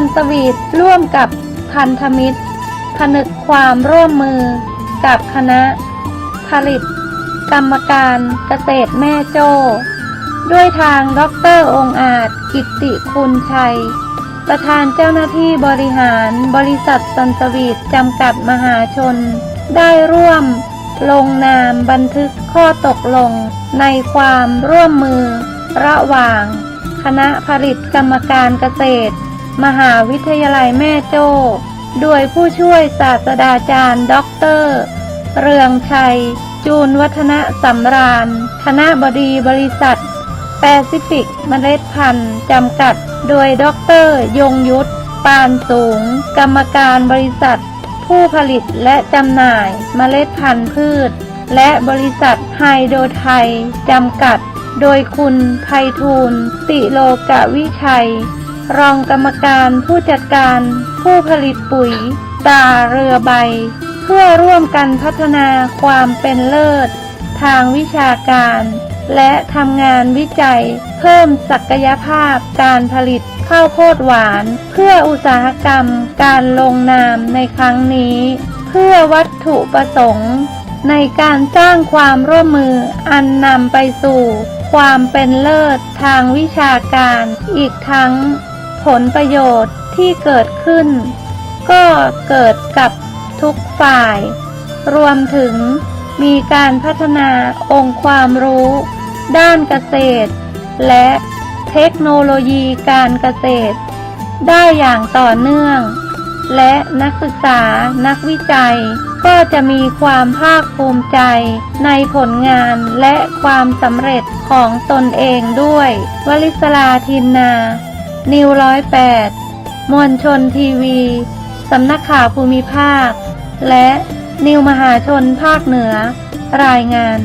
นสวีทร่วมกับพันธมิตร ผนึกความร่วมมือกับคณะ ผลิต กรรมการเกษตรแม่โจ้ ด้วยทางดรองอาจกิติคุณชัย ประธานเจ้าหน้าที่บริหารบริษัทซันสวีทจำกัดมหาชน ได้ร่วม ลงนามบันทึกข้อตกลงในความร่วมมือ ระหว่าง คณะผลิตกรรมการเกษตร มหาวิทยาลัยแม่โจ้ โดยผู้ช่วยศาสตราจารย์ด็อกเตอร์ เรืองชัย จูนวัฒนสำราญ คณะบดีบริษัท แปซิฟิกเมล็ดพันธุ์จำกัด โดยด็อกเตอร์ยงยุทธปานสูง กรรมการบริษัท ผู้ผลิตและจำหน่ายเมล็ดพันธุ์พืช และบริษัทไฮโดรไทยจำกัด โดยคุณไพฑูรย์ติโลกวิชัย รองกรรมการผู้จัดการผู้ผลิตปุ๋ยตาเรือใบ เพื่อร่วมกันพัฒนาความเป็นเลิศ ทางวิชาการ และทำงานวิจัย เพิ่มศักยภาพการผลิตข้าวโพดหวาน เพื่ออุตสาหกรรมการลงนามในครั้งนี้ เพื่อวัตถุประสงค์ ในการสร้างความร่วมมืออันนำไปสู่ ความเป็นเลิศทางวิชาการอีกทั้ง ผลประโยชน์ที่เกิดขึ้น ก็เกิดกับทุกฝ่าย รวมถึงมีการพัฒนาองค์ความรู้ ด้านเกษตร และเทคโนโลยีการเกษตร ได้อย่างต่อเนื่อง และนักศึกษานักวิจัย ก็จะมีความภาคภูมิใจในผลงานและความสำเร็จของตนเองด้วย วลิศลาทินนา นิวร้อยแปดมวลชนทีวี สำนักข่าวภูมิภาค และนิวมหาชนภาคเหนือ รายงาน